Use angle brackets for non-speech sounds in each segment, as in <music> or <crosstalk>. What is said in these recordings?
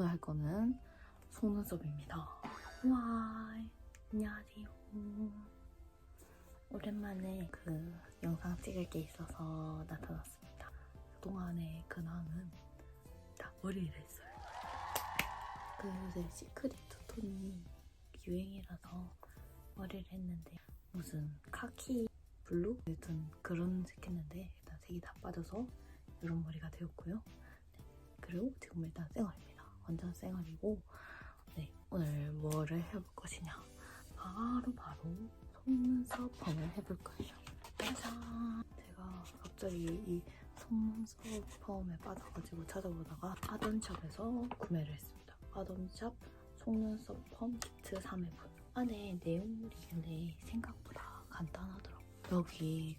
오늘 할 거는 속눈썹입니다. 와, 안녕하세요. 오랜만에 그 영상 찍을 게 있어서 나타났습니다. 그동안의 근황은 다 머리를 했어요. 그 요새 시크릿 투톤이 유행이라서 머리를 했는데 무슨 카키 블루? 여튼 그런 색 했는데 일단 색이 다 빠져서 이런 머리가 되었고요. 네, 그리고 지금 일단 쌩얼입니다. 완전 쌩얼이고 네, 오늘 뭐를 해볼 것이냐 바로 바로 속눈썹 펌을 해볼 거예요. 짜잔! 제가 갑자기 이 속눈썹 펌에 빠져가지고 찾아보다가 아던샵에서 구매를 했습니다. 아던샵 속눈썹 펌 키트 3회분 안에 내용물이 근데 생각보다 간단하더라고요. 여기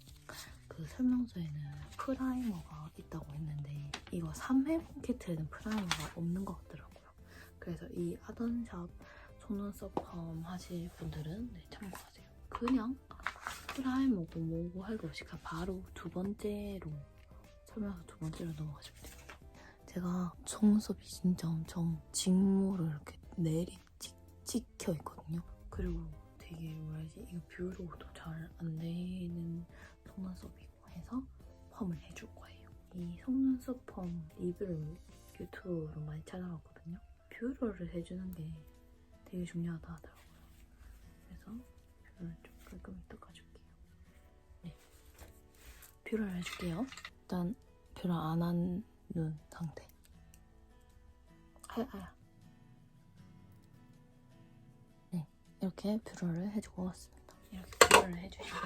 그 설명서에는 프라이머가 있다고 했는데 이거 3회분 키트에는 프라이머가 없는 것 같더라고요. 그래서 이 아던샵 속눈썹 펌 하실 분들은 네, 참고하세요. 그냥 프라이머고 뭐고 할것 없이 그냥 바로 두 번째로 설명서 두 번째로 넘어가시면 됩니다. 제가 속눈썹이 진짜 엄청 직모로 이렇게 내리 찍, 찍혀 있거든요. 그리고 되게 뭐라 해야지 이거 뷰로도 잘 안 되는 속눈썹이고 해서 펌을 해줄 거예요. 이 속눈썹 펌 리뷰를 유튜브로 많이 찾아봤거든요. 뷰러를 해주는 게 되게 중요하다 하더라고요. 그래서 뷰러를 좀 깔끔히 닦아줄게요. 네. 뷰러를 해줄게요. 일단 뷰러 안 한 눈 상태. 아야, 아야. 네, 이렇게 뷰러를 해주고 왔습니다. 이렇게 뷰러를 해주시고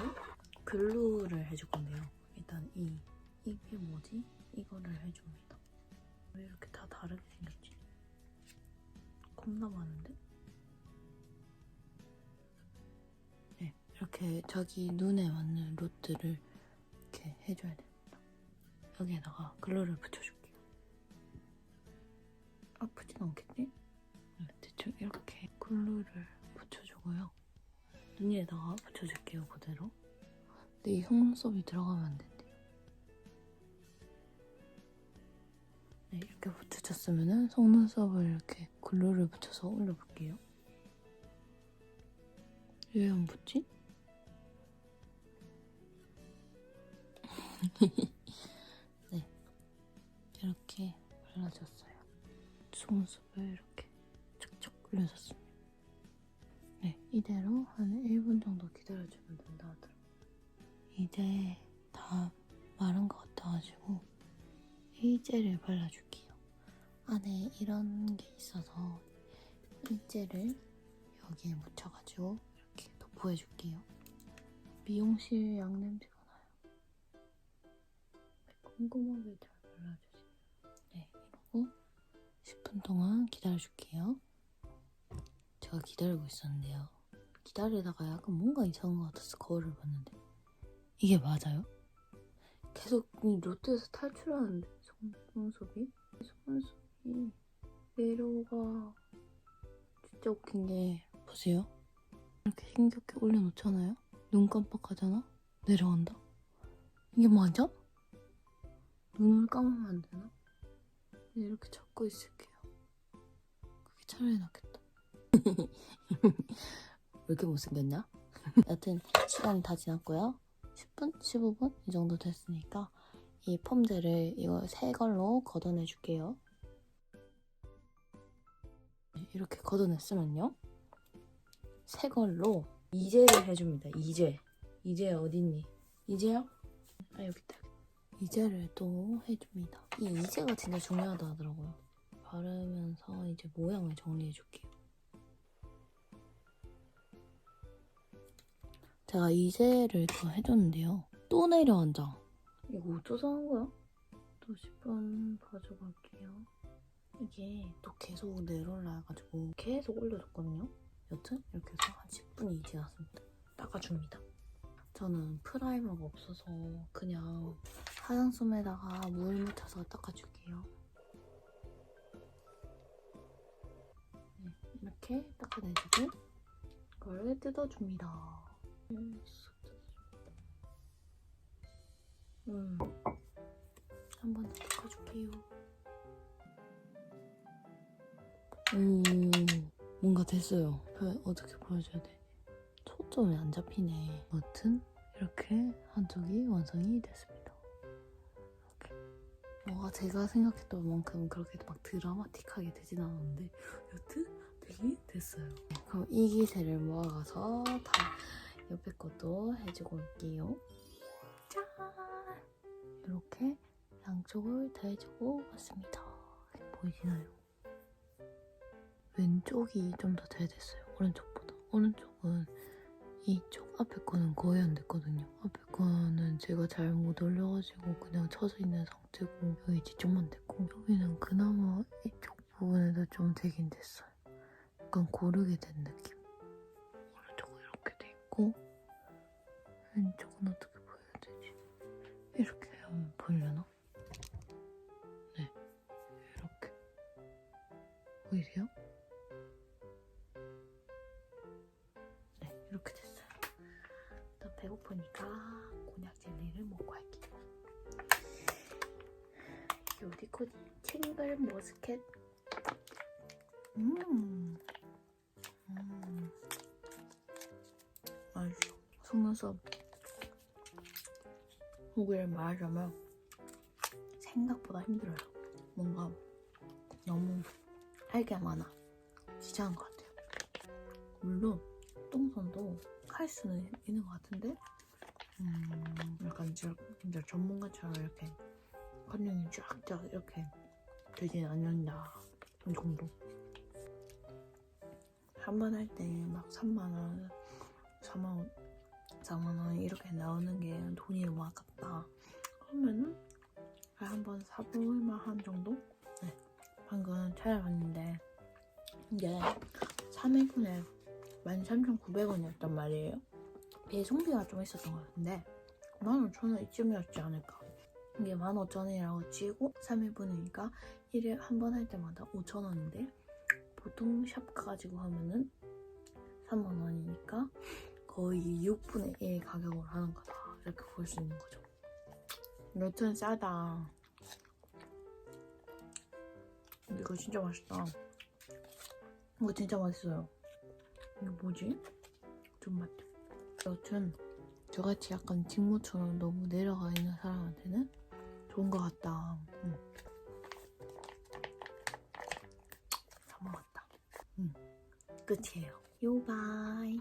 글루를 해줄 건데요. 일단 이 이게 뭐지? 이거를 해줍니다. 왜 이렇게 다 다르게 생겼지? 겁나 많은데? 네, 이렇게 자기 눈에 맞는 루트를 이렇게 해줘야 됩니다. 여기에다가 글루를 붙여줄게요. 아프진 않겠지? 네, 대충 이렇게 글루를 붙여주고요. 눈 위에다가 붙여줄게요, 그대로. 근데 이 속눈썹이 들어가면 안 된대요. 네, 이렇게 붙여줬으면은 속눈썹을 이렇게 글루를 붙여서 올려볼게요. 왜 안 붙지? <laughs> 네, 이렇게 발라줬어요. 속눈썹을 이렇게 척척 올려줬습니다. 네, 이대로 한 1분 정도 기다려주면 된다 하더라고요. 이제 다 마른 것 같아가지고 이 젤을 발라줄게요. 안에 이런 게 있어서 이 젤을 여기에 묻혀가지고 이렇게 도포해줄게요. 미용실 양 냄새가 나요. 꼼꼼하게 잘 발라주세요. 네, 이러고 10분 동안 기다려줄게요. 제가 기다리고 있었는데요. 기다리다가 약간 뭔가 이상한 것 같아서 거울을 봤는데 이게 맞아요? 계속 이 롯데에서 탈출하는데 속눈썹이? 속눈썹이 내려가. 진짜 웃긴 게 보세요. 이렇게 힘겹게 올려놓잖아요? 눈 깜빡하잖아? 내려간다? 이게 맞아? 눈을 감으면 안 되나? 네, 이렇게 잡고 있을게요. 그게 차라리 낫겠다. <laughs> 왜 이렇게 못생겼냐? <laughs> 여튼 시간이 다 지났고요 10분? 15분? 이 정도 됐으니까 이 폼젤을 이거 새 걸로 걷어내 줄게요. 네, 이렇게 걷어냈으면요. 새 걸로 이젤을 해줍니다. 이젤. 이젤 어딨니? 이젤요? 아 여기 있다. 이젤을 또 해줍니다. 이 이젤가 진짜 중요하다 하더라고요. 바르면서 이제 모양을 정리해줄게요. 제가 이젤을 또 해줬는데요. 또 내려앉아. 이거 어쩌서 한 거야? 또 10분 봐줘갈게요. 이게 또 계속 내려올라가지고 계속 올려줬거든요. 여튼 이렇게 해서 한 10분이 지났습니다. 닦아줍니다. 저는 프라이머가 없어서 그냥 화장솜에다가 물 묻혀서 닦아줄게요. 네, 이렇게 닦아내주고 이걸 뜯어줍니다. 음, 한번더 닦아줄게요. 오, 뭔가 됐어요. 그 어떻게 보여줘야 돼? 초점이 안 잡히네. 아무튼 이렇게 한쪽이 완성이 됐습니다. 이렇게. 뭔가 제가 생각했던 만큼 그렇게 막 드라마틱하게 되진 않았는데 여튼 되게 됐어요. 그럼 이 기세를 모아가서 다 옆에 것도 해주고 올게요. 짠! 이렇게 양쪽을 다 해주고 왔습니다. 보이시나요? 왼쪽이 좀 더 잘 됐어요. 오른쪽보다. 오른쪽은 이쪽 앞에 거는 거의 안 됐거든요. 앞에 거는 제가 잘 못 올려가지고 그냥 쳐져 있는 상태고 여기 뒤쪽만 됐고 여기는 그나마 이쪽 부분에도 좀 되긴 됐어요. 약간 고르게 된 느낌. 돼 있고 왼쪽은 어떻게 보여야 되지? 이렇게 하면 보이려나? 네, 이렇게 보이세요? 네, 이렇게 됐어요. 나 배고프니까 곤약 젤리를 먹고 할게요. 요리코디 칭글 머스켓. 음, 음, 속눈썹. 후기를 말하자면 생각보다 힘들어요. 뭔가 너무 할 게 많아. 귀찮은 것 같아요. 물론 똥손도 할 수는 있는 것 같은데 음, 약간 진짜 전문가처럼 이렇게 컨닝이 쫙쫙 이렇게 되진 않는다 이 정도 한 번 할 때 막 3만원 4만원 4만원 이렇게 나오는 게 돈이 너무 아깝다 그러면은 한번 사볼만 한 정도? 네 방금 찾아봤는데 이게 3인분에 13,900원이었단 말이에요. 배송비가 좀 있었던 것 같은데 15,000원 이쯤이었지 않을까. 이게 15,000원이라고 치고 3인분이니까 1일 한 번 할 때마다 5,000원인데 보통 샵 가지고 하면은 3만원이니까 거의 6분의 1 가격으로 하는 거다. 이렇게 볼 수 있는 거죠. 여튼 싸다. 근데 이거 진짜 맛있다. 이거 진짜 맛있어요. 이거 뭐지? 좀 맛. 여튼 저같이 약간 직무처럼 너무 내려가 있는 사람한테는 좋은 것 같다. 응. 다 먹었다. 응. 끝이에요. 요바이.